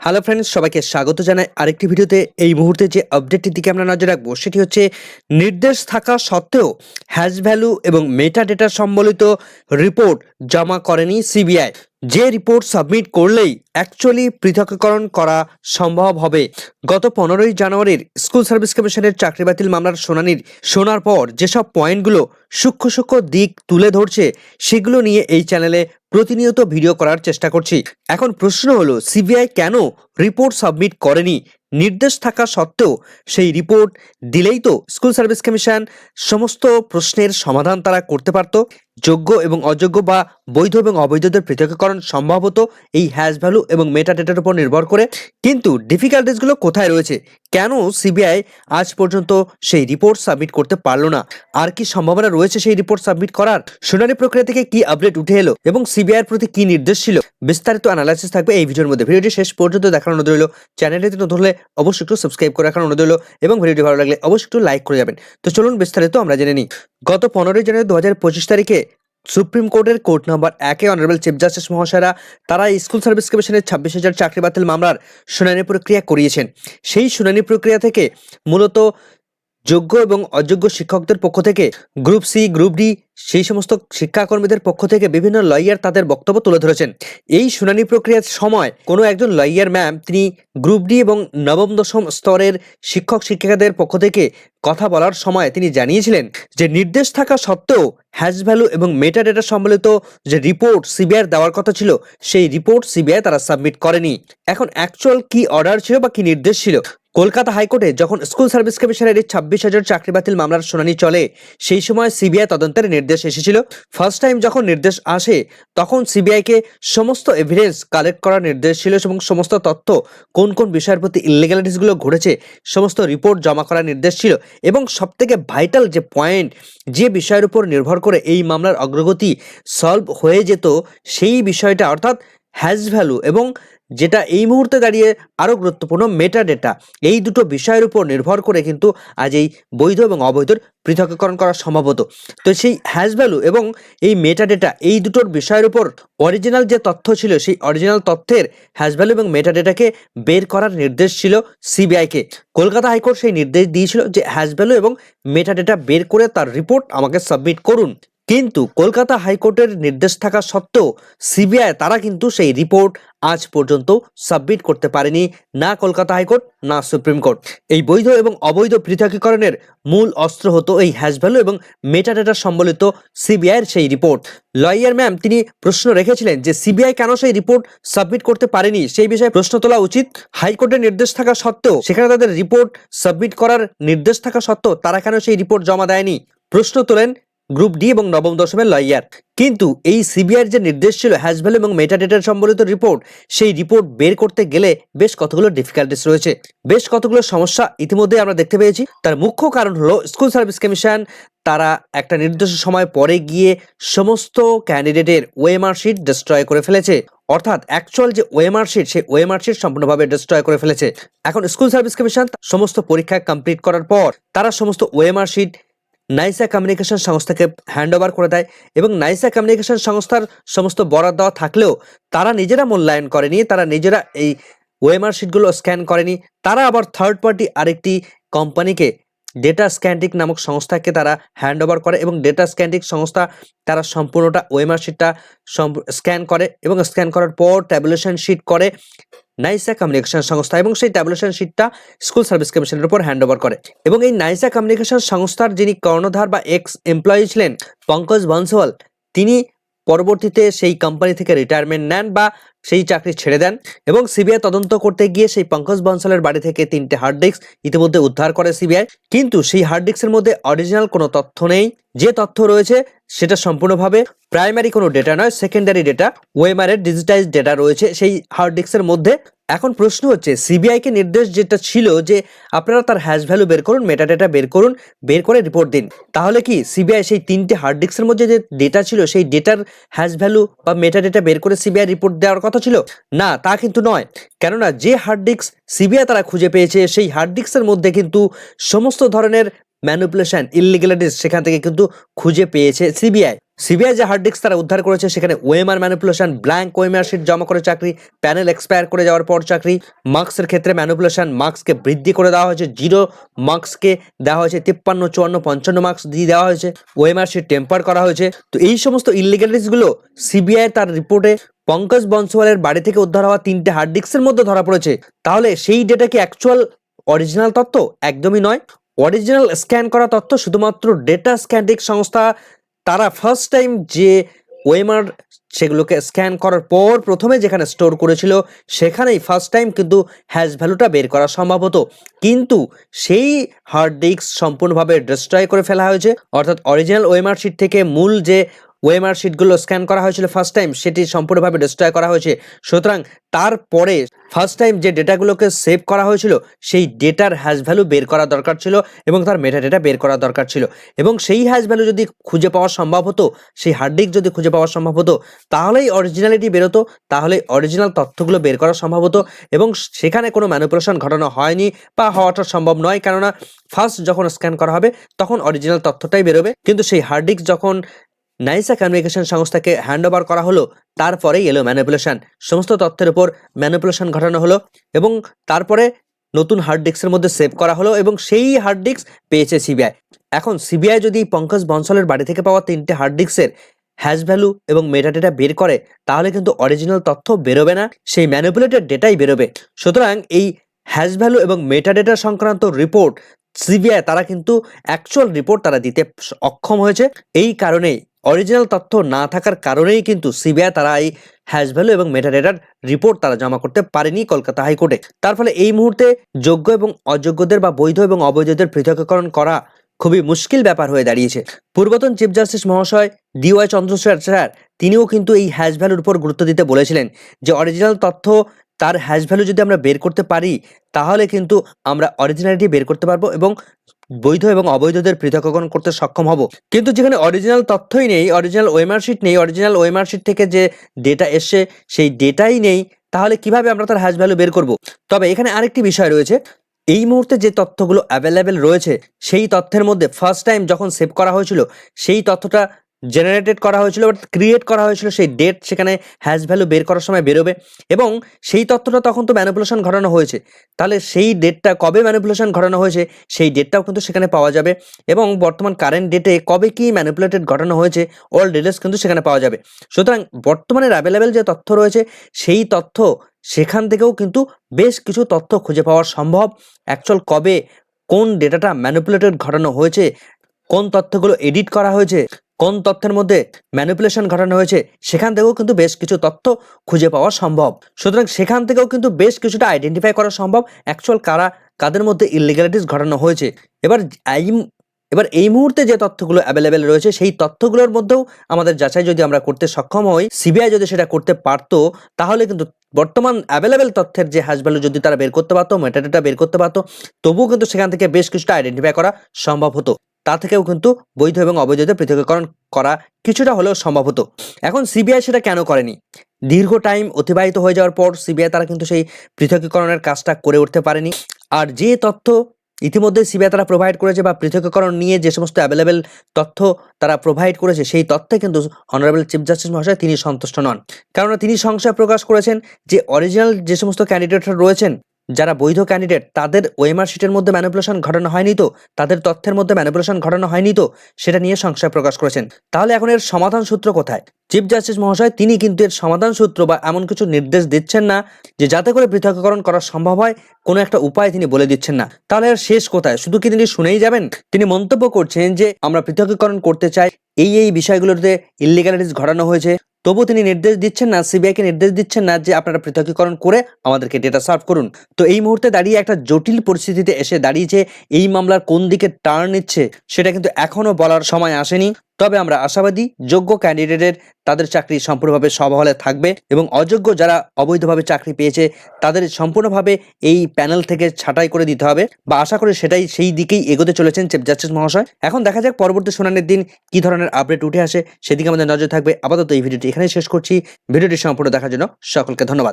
Hello friends সবাইকে স্বাগত জানাই আরেকটি ভিডিওতে। এই মুহূর্তে যে আপডেটটির দিকে আমরা নজর রাখব, সেটি হচ্ছে নির্দেশ থাকা সত্ত্বেও হ্যাশ ভ্যালু এবং মেটা ডেটা সম্বলিত রিপোর্ট জমা করেনি সিবিআই যে রিপোর্ট সাবমিট করলেই অ্যাকচুয়ালি পৃথকীকরণ করা সম্ভব হবে। গত পনেরোই জানুয়ারির স্কুল সার্ভিস কমিশনের চাকরি বাতিল মামলার শুনানির শোনার পর যেসব পয়েন্টগুলো সূক্ষ্ম সূক্ষ্ম দিক তুলে ধরছে, সেগুলো নিয়ে এই চ্যানেলে প্রতিনিয়ত ভিডিও করার চেষ্টা করছি। এখন প্রশ্ন হলো সিবিআই কেন রিপোর্ট সাবমিট করেনি? নির্দেশ থাকা সত্ত্বেও সেই রিপোর্ট দিলেই তো স্কুল সার্ভিস কমিশন সমস্ত প্রশ্নের সমাধান তারা করতে পারত। যোগ্য এবং অযোগ্য বা বৈধ এবং অবৈধদের পৃথকীকরণ সম্ভবত এই হ্যাশ ভ্যালু এবং মেটা ডেটার উপর নির্ভর করে। কিন্তু ডিফিকাল্টিসগুলো কোথায় রয়েছে? কেন সিবিআই আজ পর্যন্ত সেই রিপোর্ট সাবমিট করতে পারল না? আর কি সম্ভাবনা রয়েছে সেই রিপোর্ট সাবমিট করার? শুনানি প্রক্রিয়া থেকে কি আপডেট উঠে এলো এবং সিবিআই এর প্রতি কি নির্দেশ ছিল? বিস্তারিত অ্যানালাইসিস থাকবে এই ভিডিওর মধ্যে। ভিডিওটি শেষ পর্যন্ত দেখার অনুরোধ রইল। চ্যানেলটিতে নতুন হলে অবশ্যই একটু সাবস্ক্রাইব করে রাখার অনুরোধ রইল এবং ভিডিওটি ভালো লাগলে অবশ্যই একটু লাইক করে যাবেন। তো চলুন বিস্তারিত আমরা জেনে নিই। গত পনেরোই জানুয়ারি দু হাজার পঁচিশ তারিখে সুপ্রিম কোর্টের কোর্ট নম্বর একে অনারেবল চিফ জাস্টিস মহাশয়রা তারা স্কুল সার্ভিস কমিশনের ছাব্বিশ হাজার চাকরি বাতিল মামলার শুনানি প্রক্রিয়া করিয়েছেন। সেই শুনানি প্রক্রিয়া থেকে মূলত যোগ্য এবং অযোগ্য শিক্ষকদের পক্ষ থেকে, গ্রুপ সি, গ্রুপ ডি, সেই সমস্ত শিক্ষাকর্মীদের পক্ষ থেকে বিভিন্ন লয়ার তাদের বক্তব্য তুলে ধরেছেন। এই শুনানি প্রক্রিয়ার সময় কোনো একজন লয়ার ম্যাম তিনি গ্রুপ ডি এবং নবম দশম স্তরের শিক্ষক শিক্ষিকাদের পক্ষ থেকে কথা বলার সময় তিনি জানিয়েছিলেন যে, নির্দেশ থাকা সত্ত্বেও হ্যাশ ভ্যালু এবং মেটা ডেটা সম্বলিত যে রিপোর্ট সিবিআই দেওয়ার কথা ছিল, সেই রিপোর্ট সিবিআই তারা সাবমিট করেনি। এখন অ্যাকচুয়াল কি অর্ডার ছিল বা কি নির্দেশ ছিল? কলকাতা হাইকোর্টে যখন স্কুল সার্ভিস কমিশনের এই ছাব্বিশ হাজার চাকরি বাতিল মামলার শুনানি চলে, সেই সময় সিবিআই তদন্তের নির্দেশ এসেছিল। ফার্স্ট টাইম যখন নির্দেশ আসে, তখন সিবিআইকে সমস্ত এভিডেন্স কালেক্ট করার নির্দেশ ছিল এবং সমস্ত তথ্য, কোন কোন বিষয়ের প্রতি ইলিগ্যালিটিসগুলো ঘটেছে, সমস্ত রিপোর্ট জমা করার নির্দেশ ছিল। এবং সবথেকে ভাইটাল যে পয়েন্ট যে বিষয়ের উপর নির্ভর করে এই মামলার অগ্রগতি সলভ হয়ে যেত, সেই বিষয়টা অর্থাৎ হ্যাজ ভ্যালু এবং যেটা এই মুহূর্তে দাঁড়িয়ে আরও গুরুত্বপূর্ণ মেটা ডেটা এই দুটো বিষয়ের উপর নির্ভর করে কিন্তু আজ এই বৈধ এবং অবৈধর পৃথকীকরণ করা সম্ভব হতো। তো সেই হ্যাশ ভ্যালু এবং এই মেটা ডেটা এই দুটোর বিষয়ের উপর অরিজিনাল যে তথ্য ছিল, সেই অরিজিনাল তথ্যের হ্যাশ ভ্যালু এবং মেটা ডেটাকে বের করার নির্দেশ ছিল সিবিআইকে কলকাতা হাইকোর্ট সেই নির্দেশ দিয়েছিল যে হ্যাশ ভ্যালু এবং মেটা ডেটা বের করে তার রিপোর্ট আমাকে সাবমিট করুন। কিন্তু কলকাতা হাইকোর্টের নির্দেশ থাকা সত্ত্বেও সিবিআই তারা কিন্তু সেই রিপোর্ট আজ পর্যন্ত সাবমিট করতে পারেনি, না কলকাতা হাইকোর্ট, না সুপ্রিম কোর্ট। এই বৈধ এবং অবৈধ পৃথকীকরণের মূল অস্ত্র হতো এই হ্যাশ ভ্যালু এবং মেটাডেটা সম্বলিত সিবিআইয়ের সেই রিপোর্ট। লয়ার ম্যাম, তিনি প্রশ্ন রেখেছিলেন যে সিবিআই কেন সেই রিপোর্ট সাবমিট করতে পারেনি? সেই বিষয়ে প্রশ্ন তোলা উচিত। হাইকোর্টের নির্দেশ থাকা সত্ত্বেও, সেখানে তাদের রিপোর্ট সাবমিট করার নির্দেশ থাকা সত্ত্বেও তারা কেন সেই রিপোর্ট জমা দেয়নি? প্রশ্ন তোলেন গ্রুপ ডি এবং নবম দশমের লয়ার কিন্তু এই সিবিআইয়ের যে নির্দেশ ছিল হ্যাশ ভ্যালু এবং মেটাডেটার সম্বলিত রিপোর্ট সেই রিপোর্ট বের করতে গেলে বেশ কতগুলো ডিফিকাল্টিস রয়েছে। বেশ কতগুলো সমস্যা ইতিমধ্যে আমরা দেখতে পেয়েছি। তার মুখ্য কারণ হলো স্কুল সার্ভিস কমিশন তারা একটা নির্দিষ্ট সময় পরে গিয়ে সমস্ত ক্যান্ডিডেটের ওএমআর শিট ডিস্ট্রয় করে ফেলেছে। অর্থাৎ অ্যাকচুয়াল যে ওএমআর শিট সেই ওএমআর শিট সম্পূর্ণভাবে ডিস্ট্রয় করে ফেলেছে। এখন স্কুল সার্ভিস কমিশন সমস্ত পরীক্ষা কমপ্লিট করার পর, তারা সমস্ত ওএমআর শিট নাইসা কমিউনিকেশন সংস্থাকে হ্যান্ড ওভার করে দেয় এবং নাইসা কমিউনিকেশন সংস্থার সমস্ত বরাদ দেওয়া থাকলেও তারা নিজেরা মূল্যায়ন করেনি, তারা নিজেরা এই ওয়েমার শিটগুলো স্ক্যান করেনি। তারা আবার থার্ড পার্টি আরেকটি কোম্পানিকে ডেটা স্ক্যান্টিক নামক সংস্থাকে তারা হ্যান্ড ওভার করে এবং ডেটা স্ক্যান্টিক সংস্থা তারা সম্পূর্ণটা ওয়েমার শিটটা স্ক্যান করে এবং স্ক্যান করার পর ট্যাবুলেশন শিট করে নাইসা কমিউনিকেশন সংস্থা এবং সেই ট্যাবুলেশন শিটটা স্কুল সার্ভিস কমিশনের উপর হ্যান্ড ওভার করে। এবং এই নাইসা কমিউনিকেশন সংস্থার যিনি কর্ণধার বা এক্স এমপ্লয়ি ছিলেন, পঙ্কজ বনসওয়াল তিনি পরবর্তীতে সেই কোম্পানি থেকে রিটায়ারমেন্ট নেন বা সেই চাকরি ছেড়ে দেন এবং সিবিআই তদন্ত করতে গিয়ে সেই পঙ্কজ বনসালের বাড়ি থেকে তিনটে হার্ড ডিস্ক ইতিমধ্যে উদ্ধার করে সিবিআই কিন্তু সেই হার্ড ডিস্কের মধ্যে অরিজিনাল কোনো তথ্য নেই। যে তথ্য রয়েছে সেটা সম্পূর্ণভাবে প্রাইমারি কোনো ডেটা নয় সেকেন্ডারি ডেটা ওয়েমারের ডিজিটাইজ ডেটা রয়েছে। সেই হার্ড ডিস্কের মধ্যে এখন প্রশ্ন হচ্ছে সিবিআই কে নির্দেশ যেটা ছিল যে আপনারা তার হ্যাশ ভ্যালু বের করুন মেটা ডেটা বের করুন, বের করে রিপোর্ট দিন। তাহলে কি সিবিআই সেই তিনটে হার্ড ডিস্কের মধ্যে যে ডেটা ছিল, সেই ডেটার হ্যাশ ভ্যালু বা মেটা ডেটা বের করে সিবিআই রিপোর্ট দেওয়ার কথা ছিল? না, তা কিন্তু নয়। কেননা যে হার্ড ডিস্ক সিবিআই তারা খুঁজে পেয়েছে, সেই হার্ড ডিস্কের মধ্যে কিন্তু সমস্ত ধরনের ম্যানুপুলেশন ইলিগ্যালিটিস সেখান থেকে কিন্তু খুঁজে পেয়েছে সিবিআই সিবিআই যে হার্ড ডিস্ক তারা উদ্ধার করেছে, সেখানে OMR manipulation blank OMR sheet জমা করে চাকরি প্যানেল এক্সপায়ার করে যাওয়ার পর চাকরি মার্কসের ক্ষেত্রে ম্যানিপুলেশন মার্কসকে বৃদ্ধি করে দেওয়া হয়েছে জিরো মার্কসকে দেওয়া হয়েছে, তিপ্পান্ন, চুয়ান্ন, পঞ্চান্ন মার্কস দিয়ে দেওয়া হয়েছে ওএমআর শিট টেম্পার করা হয়েছে। তো এই সমস্ত ইলিগালিটিসগুলো সিবিআই তার রিপোর্টে পঙ্কজ বনসওয়ালের বাড়ি থেকে উদ্ধার হওয়া তিনটে হার্ড ডিস্কের মধ্যে ধরা পড়েছে। তাহলে সেই ডেটা কি অ্যাকচুয়াল অরিজিনাল তথ্য একদমই নয়। অরিজিনাল স্ক্যান করা তথ্য শুধুমাত্র ডেটা স্ক্যান্ডিক সংস্থা তারা ফার্স্ট টাইম যে ওয়েমার সেগুলোকে স্ক্যান করার পর প্রথমে যেখানে স্টোর করেছিল, সেখানেই ফার্স্ট টাইম কিন্তু হ্যাশ ভ্যালুটা বের করা সম্ভব হতো। কিন্তু সেই হার্ড ডিস্ক সম্পূর্ণভাবে ডিস্ট্রয় করে ফেলা হয়েছে। অর্থাৎ অরিজিনাল ওয়েমার শিট থেকে মূল যে ওয়েমার শিটগুলো স্ক্যান করা হয়েছিল ফার্স্ট টাইম সেটি সম্পূর্ণভাবে ডিস্ট্রয় করা হয়েছে। সুতরাং তারপরে ফার্স্ট টাইম যে ডেটাগুলোকে সেভ করা হয়েছিল, সেই ডেটার হ্যাশ ভ্যালু বের করা দরকার ছিল এবং তার মেটা ডেটা বের করা দরকার ছিল। এবং সেই হ্যাশ ভ্যালু যদি খুঁজে পাওয়া সম্ভব হতো, সেই হার্ড ডিস্ক যদি খুঁজে পাওয়া সম্ভব হতো, তাহলেই অরিজিনালিটি বেরোতো তাহলে অরিজিনাল তথ্যগুলো বের করা সম্ভব হতো এবং সেখানে কোনো ম্যানুপুলেশন ঘটানো হয়নি বা হওয়াটা সম্ভব নয়। কেননা ফার্স্ট যখন স্ক্যান করা হবে, তখন অরিজিনাল তথ্যটাই বেরোবে। কিন্তু সেই হার্ড ডিস্ক যখন নাইসা কমিউনিকেশন সংস্থাকে হ্যান্ড ওভার করা হলো, তারপরেই এলো ম্যানিপুলেশন। সমস্ত তথ্যের উপর ম্যানিপুলেশন ঘটানো হলো এবং তারপরে নতুন হার্ড ডিস্কের মধ্যে সেভ করা হলো এবং সেই হার্ড ডিস্ক পেয়েছে সিবিআই। এখন সিবিআই যদি পঙ্কজ বনসলের বাড়ি থেকে পাওয়া তিনটে হার্ড ডিস্কের হ্যাশ ভ্যালু এবং মেটাডেটা বের করে, তাহলে কিন্তু অরিজিনাল তথ্য বেরোবে না, সেই ম্যানিপুলেটেড ডেটাই বেরোবে। সুতরাং এই হ্যাশ ভ্যালু এবং মেটাডেটা সংক্রান্ত রিপোর্ট সিবিআই, তারা কিন্তু অ্যাকচুয়াল রিপোর্ট তারা দিতে অক্ষম হয়েছে। এই কারণেই অরিজিনাল তথ্য না থাকার কারণেই কিন্তু সিবিআই তারা এই হ্যাশ ভ্যালু এবং মেটাডেটার রিপোর্ট তারা জমা করতে পারেনি কলকাতা হাইকোর্টে। তার ফলে এই মুহূর্তে যোগ্য এবং অযোগ্যদের বা বৈধ এবং অবৈধদের পৃথকীকরণ করা খুবই মুশকিল ব্যাপার হয়ে দাঁড়িয়েছে। পূর্বতন চিফ জাস্টিস মহাশয় ডিওয়াই চন্দ্রশেখর স্যার, তিনিও কিন্তু এই হ্যাশ ভ্যালুর উপর গুরুত্ব দিতে বলেছিলেন যে অরিজিনাল তথ্য তার হ্যাশ ভ্যালু যদি আমরা বের করতে পারি, তাহলে কিন্তু আমরা অরিজিনালিটি বের করতে পারব এবং বৈধ এবং অবৈধদের পৃথককরণ করতে সক্ষম হব। কিন্তু যেখানে অরিজিনাল তথ্যই নেই অরিজিনাল ওয়েমারশিট নেই অরিজিনাল ওয়েমারশিট থেকে যে ডেটা এসছে, সেই ডেটাই নেই, তাহলে কীভাবে আমরা তার হ্যাশ ভ্যালু বের করব? তবে এখানে আরেকটি বিষয় রয়েছে। এই মুহূর্তে যে তথ্যগুলো অ্যাভেলেবেল রয়েছে, সেই তথ্যের মধ্যে ফার্স্ট টাইম যখন সেভ করা হয়েছিল, সেই তথ্যটা জেনারেটেড করা হয়েছিল বাট ক্রিয়েট করা হয়েছিল, সেই ডেট সেখানে হ্যাশ ভ্যালু বের করার সময় বেরোবে এবং সেই তথ্যটা তখন তো ম্যানিপুলেশন ঘটানো হয়েছে। তাহলে সেই ডেটটা কবে ম্যানিপুলেশন ঘটানো হয়েছে, সেই ডেটটাও কিন্তু সেখানে পাওয়া যাবে এবং বর্তমান কারেন্ট ডেটে কবে কি ম্যানিপুলেটেড ঘটানো হয়েছে অল ডিটেলস কিন্তু সেখানে পাওয়া যাবে। সুতরাং বর্তমানের অ্যাভেলেবেল যে তথ্য রয়েছে, সেই তথ্য সেখান থেকেও কিন্তু বেশ কিছু তথ্য খুঁজে পাওয়া সম্ভব। অ্যাকচুয়াল কবে কোন ডেটাটা ম্যানিপুলেটেড ঘটানো হয়েছে, কোন তথ্যগুলো এডিট করা হয়েছে কোন তথ্যের মধ্যে ম্যানিপুলেশন ঘটানো হয়েছে, সেখান থেকেও কিন্তু বেশ কিছু তথ্য খুঁজে পাওয়া সম্ভব। সুতরাং সেখান থেকেও কিন্তু বেশ কিছুটা আইডেন্টিফাই করা সম্ভব অ্যাকচুয়াল কারা, কাদের মধ্যে ইলিগ্যালিটিস ঘটানো হয়েছে। এবার এই এবার এই মুহূর্তে যে তথ্যগুলো অ্যাভেলেবেল রয়েছে, সেই তথ্যগুলোর মধ্যেও আমাদের যাচাই যদি আমরা করতে সক্ষম হই সিবিআই যদি সেটা করতে পারতো, তাহলে কিন্তু বর্তমান অ্যাভেলেবেল তথ্যের যে হ্যাশ ভ্যালু যদি তারা বের করতে পারতো মেটাডেটা বের করতে পারতো, তবুও কিন্তু সেখান থেকে বেশ কিছুটা আইডেন্টিফাই করা সম্ভব হতো। তা থেকেও কিন্তু বৈধ এবং অবৈধদের পৃথকীকরণ করা কিছুটা হলেও সম্ভব হতো। এখন সিবিআই সেটা কেন করেনি? দীর্ঘ টাইম অতিবাহিত হয়ে যাওয়ার পর সিবিআই তারা কিন্তু সেই পৃথকীকরণের কাজটা করে উঠতে পারেনি। আর যে তথ্য ইতিমধ্যে সিবিআই তারা প্রোভাইড করেছে বা পৃথকীকরণ নিয়ে যে সমস্ত অ্যাভেলেবেল তথ্য তারা প্রোভাইড করেছে, সেই তথ্যে কিন্তু অনারেবল চিফ জাস্টিস মহাশয় তিনি সন্তুষ্ট নন। কেননা তিনি সংশয় প্রকাশ করেছেন যে অরিজিনাল যে সমস্ত ক্যান্ডিডেটরা রয়েছেন যারা বৈধ ক্যান্ডিডেট তাদের ওয়েমার শিটের মধ্যে ম্যানিপুলেশন ঘটানো হয়নি তো? তাদের তথ্যের মধ্যে ম্যানিপুলেশন ঘটানো হয়নি তো? সেটা নিয়ে সংশয় প্রকাশ করেছেন। তাহলে এখন এর সমাধান সূত্র কোথায়? চিফ জাস্টিস মহাশয়, তিনি কিন্তু এর সমাধান সূত্র বা এমন কিছু নির্দেশ দিচ্ছেন না যে যাতে করে পৃথকীকরণ করা সম্ভব হয়, কোনো একটা উপায় তিনি বলে দিচ্ছেন না। তাহলে আর শেষ কোথায়? শুধু কি তিনি শুনেই যাবেন? তিনি মন্তব্য করছেন যে আমরা পৃথকীকরণ করতে চাই, এই এই বিষয়গুলোতে ইলিগালিটিস ঘটানো হয়েছে। তবু তিনি নির্দেশ দিচ্ছেন না সিবিআইকে নির্দেশ দিচ্ছেন না যে আপনারা পৃথকীকরণ করে আমাদেরকে ডেটা সার্ভ করুন। তো এই মুহূর্তে দাঁড়িয়ে একটা জটিল পরিস্থিতিতে এসে দাঁড়িয়েছে, এই মামলার কোন দিকে টার্ন নিচ্ছে, সেটা কিন্তু এখনও বলার সময় আসেনি। তবে আমরা আশাবাদী, যোগ্য ক্যান্ডিডেটের তাদের চাকরি সম্পূর্ণভাবে সবহলে থাকবে এবং অযোগ্য যারা অবৈধভাবে চাকরি পেয়েছে, তাদের সম্পূর্ণভাবে এই প্যানেল থেকে ছাঁটাই করে দিতে হবে বা আশা করি সেটাই সেই দিকেই এগোতে চলেছেন চিফ জাস্টিস মহাশয়। এখন দেখা যাক পরবর্তী শুনানির দিন কি ধরনের আপডেট উঠে আসে, সেদিকে আমাদের নজর থাকবে। আপাতত এই ভিডিওটি এখানেই শেষ করছি। ভিডিওটি সম্পূর্ণ দেখার জন্য সকলকে ধন্যবাদ।